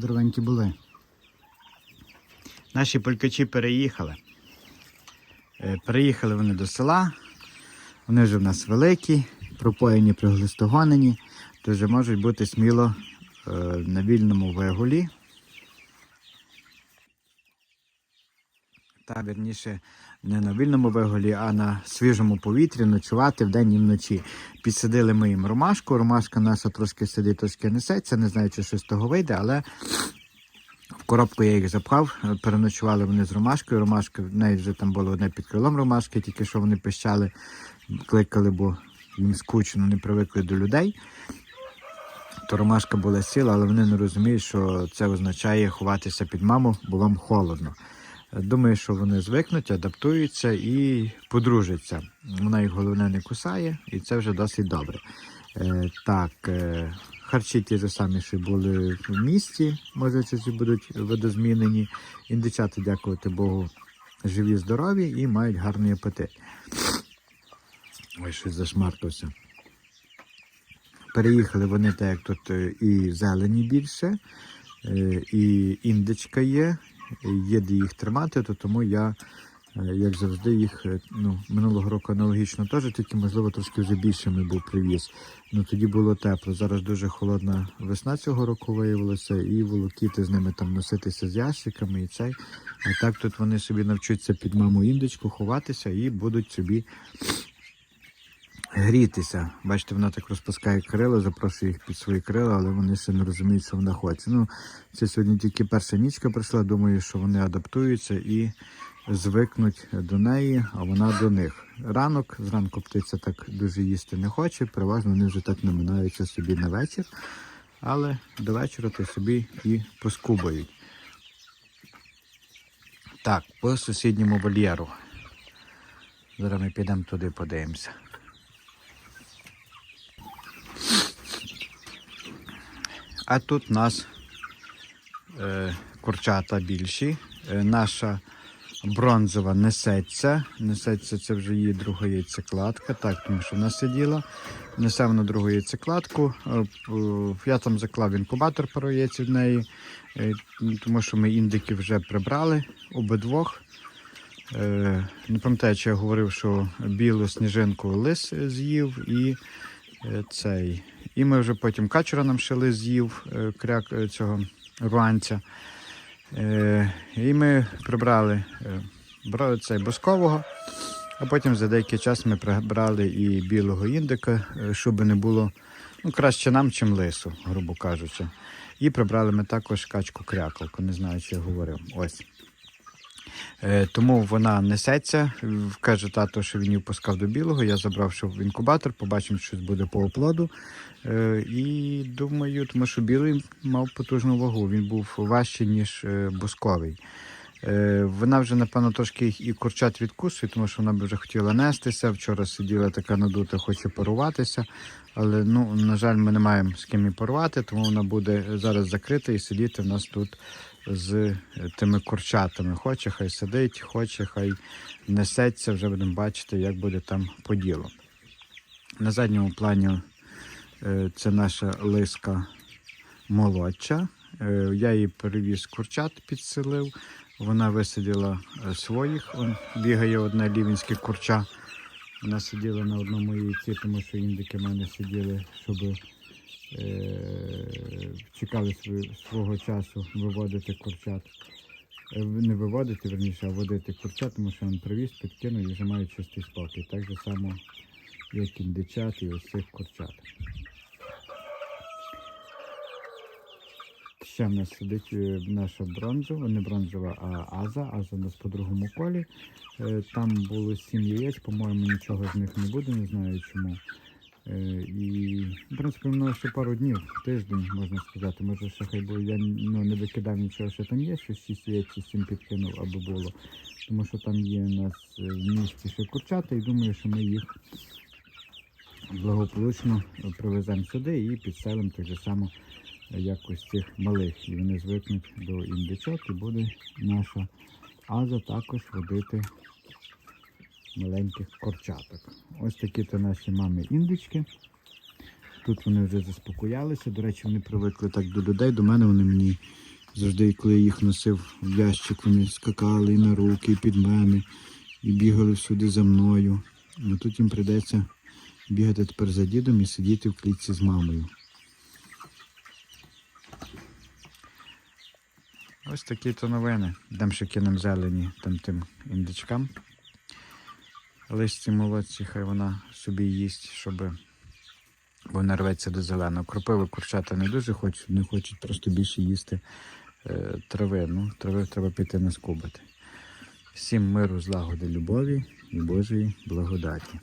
здоровенькі були. Наші полькачі переїхали. Е, Переїхали вони до села. Вони вже в нас великі, пропоєні, приглистогонені, то вже можуть бути сміло е, на вільному вигулі. Та вірніше не на вільному вигулі, а на свіжому повітрі ночувати вдень і вночі. Підсадили ми їм ромашку. Ромашка наша трошки сидить, трошки несеться. Не знаю, чи щось з того вийде, але в коробку я їх запхав. Переночували вони з ромашкою. Ромашка, в неї вже там було одне під крилом ромашки, тільки що вони пищали, кликали, бо їм скучно, не привикли до людей. То ромашка була сіла, але вони не розуміють, що це означає ховатися під маму, бо вам холодно. Думаю, що вони звикнуть, адаптуються і подружаться. Вона їх головне не кусає, і це вже досить добре. Е, так, е, харчі ті ж самі, що були в місті, може, щось і будуть видозмінені. Індичата, дякувати Богу, живі, здорові і мають гарний апетит. Ой, щось зашмаркався. Переїхали вони так, як тут е, і зелені більше, і індичка є, є де їх тримати, то тому я, е, як завжди, їх е, ну, минулого року аналогічно теж, тільки можливо трошки вже більшими був привіз. Ну тоді було тепло. Зараз дуже холодна весна цього року виявилася, і волокіти з ними там носитися з ящиками і цей. А так тут вони собі навчаться під маму індичку ховатися і будуть собі грітися. Бачите, вона так розпускає крила, запрошує їх під свої крила, але вони ще не розуміють, що вона хоче. Ну, це сьогодні тільки перша нічка прийшла. Думаю, що вони адаптуються і звикнуть до неї, а вона до них. Ранок, зранку птиця так дуже їсти не хоче, переважно вони вже так наминаються собі на вечір, але до вечора то собі і поскубають. Так, по сусідньому вольєру. Зараз ми підемо туди, подивимося. А тут у нас е, курчата більші. Е, наша бронзова несеться. Несеться це вже її друга яйцекладка. Так, тому що вона сиділа. Несе вона другу яйцекладку. Е, п- Я там заклав інкубатор пару яєць від неї, е, тому що ми індики вже прибрали обидвох. Е, Не пам'ятаю, чи я говорив, що білу сніжинку лис з'їв і е, цей. І ми вже потім качура нам шили з'їв е, кряк е, цього руанця. Е, І ми прибрали цей боскового, а потім за деякий час ми прибрали і білого індика, щоб не було ну, краще нам, чим лису, грубо кажучи. І прибрали ми також качку крякалку, не знаю, чи я говорив. Ось. Е, Тому вона несеться. Каже тато, що він її пускав до білого. Я забрав що в інкубатор, побачимо, що буде по оплоду. Е, І думаю, тому що білий мав потужну вагу. Він був важчий, ніж е, бусковий. Вона вже, напевно, трошки їх і курчат відкусує, тому що вона б вже хотіла нестися. Вчора сиділа така надута, хоче паруватися. Але, ну, на жаль, ми не маємо з ким її парувати, тому вона буде зараз закрита і сидіти в нас тут з е, тими курчатами. Хоче, хай сидить, хоче, хай несеться, вже будемо бачити, як буде там по ділу. На задньому плані е, це наша лиска молодша. Е, Я її перевіз курчат, підселив. Вона висиділа своїх. Он бігає одне лівінське курча. Вона сиділа на одному яйці, тому що індики в мене сиділи, щоб чекали свого часу виводити курчат. Е, Не виводити, верніше, а водити курчат, тому що він привіз, підкинув і вже мають чистий спокій. Так же само, як індичат і ось цих курчат. Ще в нас сидить е, наша бронзова, не бронзова, а аза. Аза у нас по другому колі. Е, Там було сім яєць, по-моєму, нічого з них не буде, не знаю чому. Е, І, в принципі, воно ще пару днів, тиждень, можна сказати. Може, ще хай було, я ну, не викидав нічого, що там є, що 6 яєць чи 7 підкинув, аби було. Тому що там є у нас е, в місті ще курчата, і думаю, що ми їх благополучно привеземо сюди і підселимо так же само е, як ось цих малих. І вони звикнуть до індичок і буде наша аза також водити маленьких корчаток. Ось такі то наші мами індички. Тут вони вже заспокоялися. До речі, вони привикли так до людей. До мене вони мені Завжди, коли я їх носив в ящик, вони скакали і на руки, і під мене, і бігали всюди за мною. Ну тут їм прийдеться бігати тепер за дідом і сидіти в клітці з мамою. Ось такі то новини. Дам ще зелені там тим індичкам. Листі молодці, хай вона собі їсть, щоб вона рветься до зеленого. Кропиви курчата не дуже хочуть, не хочуть просто більше їсти е, трави. Ну, трави треба піти наскубати. Всім миру, злагоди, любові і Божої благодаті.